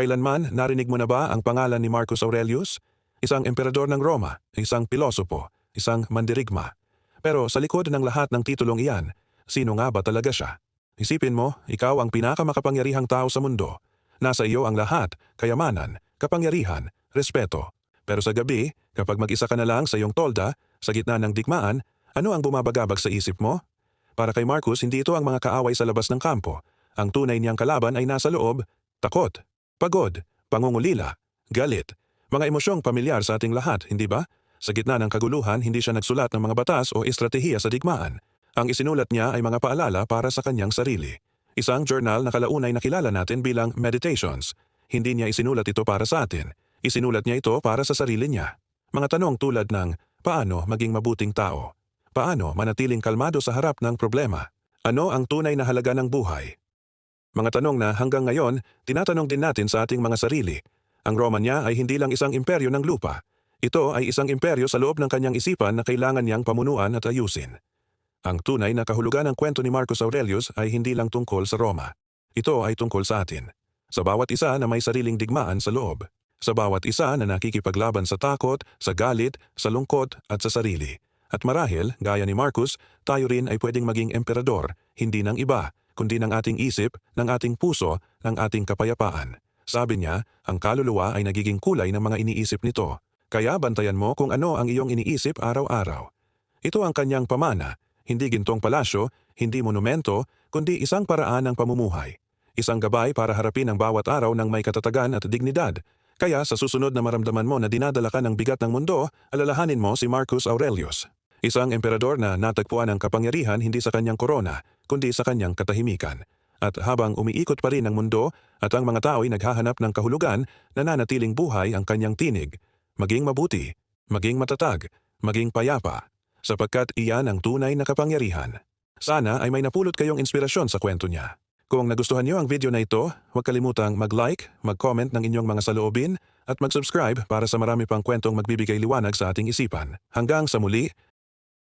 Kailanman narinig mo na ba ang pangalan ni Marcus Aurelius? Isang emperador ng Roma, isang pilosopo, isang mandirigma. Pero sa likod ng lahat ng titulong iyan, sino nga ba talaga siya? Isipin mo, ikaw ang pinakamakapangyarihang tao sa mundo. Nasa iyo ang lahat, kayamanan, kapangyarihan, respeto. Pero sa gabi, kapag mag-isa ka na lang sa iyong tolda, sa gitna ng digmaan, ano ang bumabagabag sa isip mo? Para kay Marcus, hindi ito ang mga kaaway sa labas ng kampo. Ang tunay niyang kalaban ay nasa loob, takot, pagod, pangungulila, galit. Mga emosyong pamilyar sa ating lahat, hindi ba? Sa gitna ng kaguluhan, hindi siya nagsulat ng mga batas o estratehiya sa digmaan. Ang isinulat niya ay mga paalala para sa kanyang sarili. Isang journal na kalaunay nakilala natin bilang Meditations. Hindi niya isinulat ito para sa atin. Isinulat niya ito para sa sarili niya. Mga tanong tulad ng, paano maging mabuting tao? Paano manatiling kalmado sa harap ng problema? Ano ang tunay na halaga ng buhay? Mga tanong na hanggang ngayon, tinatanong din natin sa ating mga sarili. Ang Romanya ay hindi lang isang imperyo ng lupa. Ito ay isang imperyo sa loob ng kanyang isipan na kailangan niyang pamunuan at ayusin. Ang tunay na kahulugan ng kwento ni Marcus Aurelius ay hindi lang tungkol sa Roma. Ito ay tungkol sa atin. Sa bawat isa na may sariling digmaan sa loob. Sa bawat isa na nakikipaglaban sa takot, sa galit, sa lungkot at sa sarili. At marahil, gaya ni Marcus, tayo rin ay pwedeng maging emperador, hindi ng iba, kundi ng ating isip, ng ating puso, ng ating kapayapaan. Sabi niya, ang kaluluwa ay nagiging kulay ng mga iniisip nito. Kaya bantayan mo kung ano ang iyong iniisip araw-araw. Ito ang kanyang pamana, hindi gintong palasyo, hindi monumento, kundi isang paraan ng pamumuhay. Isang gabay para harapin ang bawat araw ng may katatagan at dignidad. Kaya sa susunod na maramdaman mo na dinadala ka ng bigat ng mundo, alalahanin mo si Marcus Aurelius. Isang emperador na natagpuan ang kapangyarihan hindi sa kanyang korona, kundi sa kanyang katahimikan. At habang umiikot pa rin ang mundo at ang mga tao ay naghahanap ng kahulugan, nananatiling buhay ang kanyang tinig. Maging mabuti, maging matatag, maging payapa, sapagkat iyan ang tunay na kapangyarihan. Sana ay may napulot kayong inspirasyon sa kwento niya. Kung nagustuhan niyo ang video na ito, huwag kalimutang mag-like, mag-comment ng inyong mga saloobin, at mag-subscribe para sa marami pang kwentong magbibigay liwanag sa ating isipan. Hanggang sa muli,